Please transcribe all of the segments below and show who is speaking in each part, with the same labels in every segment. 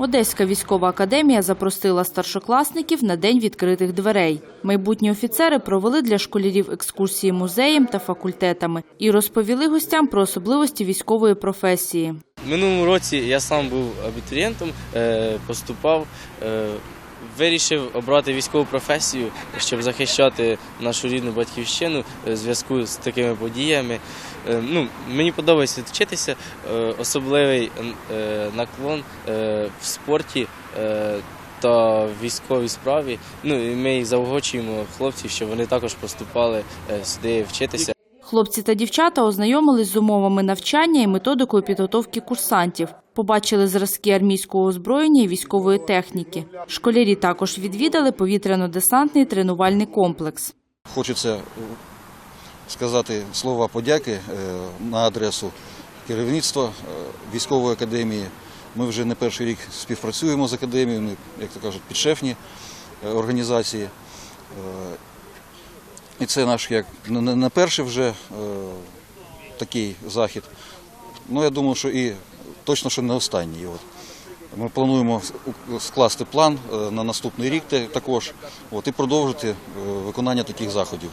Speaker 1: Одеська військова академія запросила старшокласників на день відкритих дверей. Майбутні офіцери провели для школярів екскурсії музеєм та факультетами і розповіли гостям про особливості військової професії.
Speaker 2: Минулому році я сам був абітурієнтом, е, поступав, е, вирішив обрати військову професію, щоб захищати нашу рідну батьківщину е, в зв'язку з такими подіями. Е, Ну, мені подобається вчитися, е, особливий е, наклон е, в спорті е, та військовій справі. Ну, і ми їх заохочуємо хлопців, щоб вони також поступали е, сюди вчитися.
Speaker 1: Хлопці та дівчата ознайомились з умовами навчання і методикою підготовки курсантів. Побачили зразки армійського озброєння і військової техніки. Школярі також відвідали повітряно-десантний тренувальний комплекс.
Speaker 3: Хочеться е, сказати слова подяки е, на адресу керівництва е, військової академії. Ми вже не перший рік співпрацюємо з академією, ми, як то кажуть, підшефні організації. І це наш як не- не не перший вже е, такий захід. Ну, я думаю, що і точно, що не останній. От. Ми плануємо скласти план е, на наступний рік також от, і продовжити е, виконання таких заходів.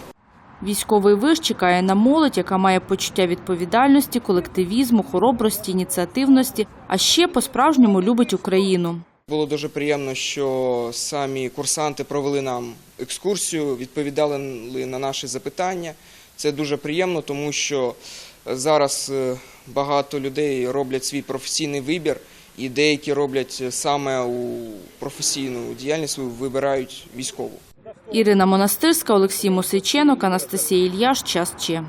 Speaker 1: Військовий виш чекає на молодь, яка має почуття відповідальності, колективізму, хоробрості, ініціативності, а ще по-справжньому любить Україну.
Speaker 4: Було дуже приємно, що самі курсанти провели нам екскурсію, відповідали на наші запитання. Це дуже приємно, тому що зараз е, багато людей роблять свій професійний вибір, і деякі роблять саме у професійну діяльність вибирають військову.
Speaker 1: Ірина Монастирська, Олексій Мосиченок, Анастасія Ільяш. Час Че.